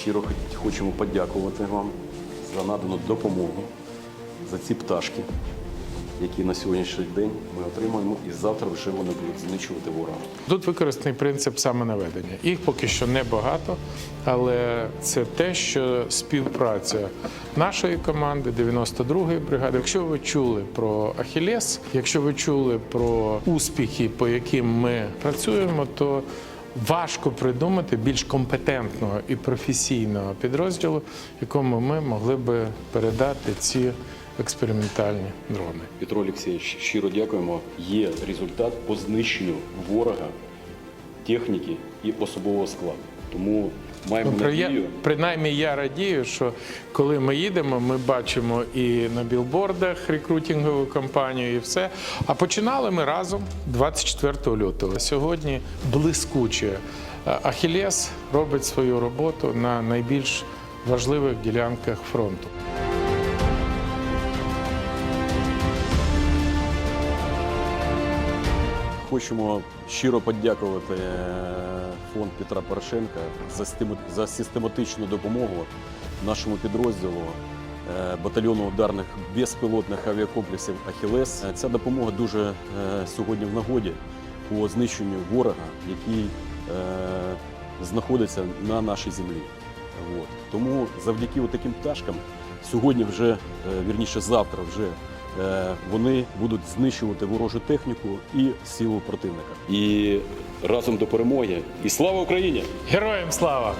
Щиро хочемо подякувати вам за надану допомогу, за ці пташки, які на сьогоднішній день ми отримаємо, і завтра вже вони будуть знищувати ворога. Тут використаний принцип самонаведення. Їх поки що небагато, але це те, що співпраця нашої команди, 92-ї бригади. Якщо ви чули про Ахілес, якщо ви чули про успіхи, по яким ми працюємо, то важко придумати більш компетентного і професійного підрозділу, якому ми могли би передати ці експериментальні дрони. Петро Олексійович, щиро дякуємо. Є результат по знищенню ворога, техніки і особового складу. Тому маємо Ну, надію. принаймні я радію, що коли ми їдемо, ми бачимо і на білбордах рекрутингову кампанію, і все. А починали ми разом 24 лютого. Сьогодні блискуче. Е, Ахілес робить свою роботу на найбільш важливих ділянках фронту. Хочемо щиро подякувати е, фонд Петра Порошенка за систематичну допомогу нашому підрозділу е, батальйону ударних безпілотних авіакомплексів Ахілес. Е, Ця допомога дуже е, сьогодні в нагоді по знищенню ворога, який знаходиться на нашій землі. Тому завдяки таким пташкам сьогодні вже, вірніше завтра вже вони будуть знищувати ворожу техніку і силу противника. І разом до перемоги. І слава Україні! Героям слава!